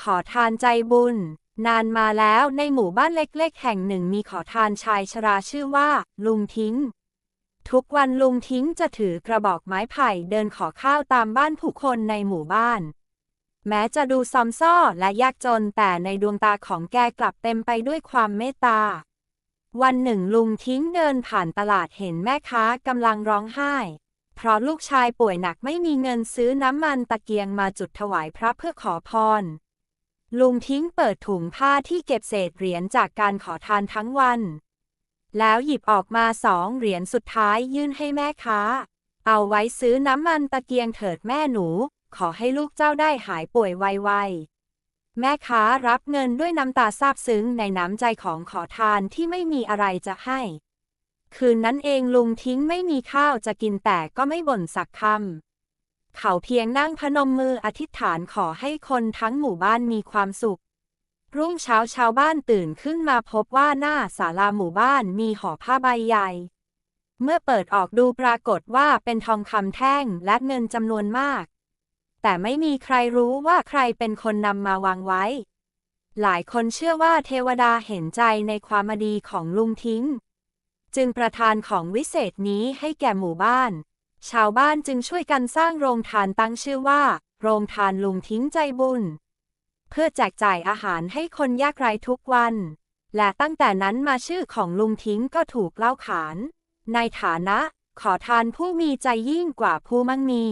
ขอทานใจบุญ นานมาแล้วในหมู่บ้านเล็กๆ แห่งหนึ่งมีขอทานชายชราชื่อว่า ลุงทิ้ง ทุกวันลุงทิ้งจะถือกระบอกไม้ไผ่เดินขอข้าวตามบ้านผู้คนในหมู่บ้าน แม้จะดูซอมซ่อและยากจนแต่ในดวงตาของแกกลับเต็มไปด้วยความเมตตา วันหนึ่งลุงทิ้งเดินผ่านตลาดเห็นแม่ค้ากำลังร้องไห้เพราะลูกชายป่วยหนักไม่มีเงินซื้อน้ำมันตะเกียงมาจุดถวายพระเพื่อขอพร ลุงทิ้งเปิดถุงผ้าที่เก็บเศษเหรียญจากการขอทานทั้งวัน แล้วหยิบออกมาสองเหรียญสุดท้ายยื่นให้แม่ค้า เอาไว้ซื้อน้ำมันตะเกียงเถิดแม่หนู ขอให้ลูกเจ้าได้หายป่วยไวๆ แม่ค้ารับเงินด้วยน้ำตาซาบซึ้งในน้ำใจของขอทานที่ไม่มีอะไรจะให้ คืนนั้นเองลุงทิ้งไม่มีข้าวจะกินแต่ก็ไม่บ่นสักคำ เขาเพียงนั่งพนมมืออธิษฐานขอให้คนทั้งหมู่บ้านมีความสุข รุ่งเช้าชาวบ้านตื่นขึ้นมาพบว่าหน้าศาลาหมู่บ้านมีห่อผ้าใบใหญ่ เมื่อเปิดออกดูปรากฏว่าเป็นทองคำแท่งและเงินจำนวนมาก แต่ไม่มีใครรู้ว่าใครเป็นคนนำมาวางไว้ หลายคนเชื่อว่าเทวดาเห็นใจในความดีของลุงทิ้ง จึงประทานของวิเศษนี้ให้แก่หมู่บ้าน ชาวบ้านจึงช่วยกันสร้างโรงทานตั้งชื่อว่า โรงทานลุงทิ้งใจบุญ เพื่อแจกจ่ายอาหารให้คนยากไร้ทุกวัน และตั้งแต่นั้นมาชื่อของลุงทิ้งก็ถูกเล่าขาน ในฐานะ ขอทานผู้มีใจยิ่งกว่าผู้มั่งมี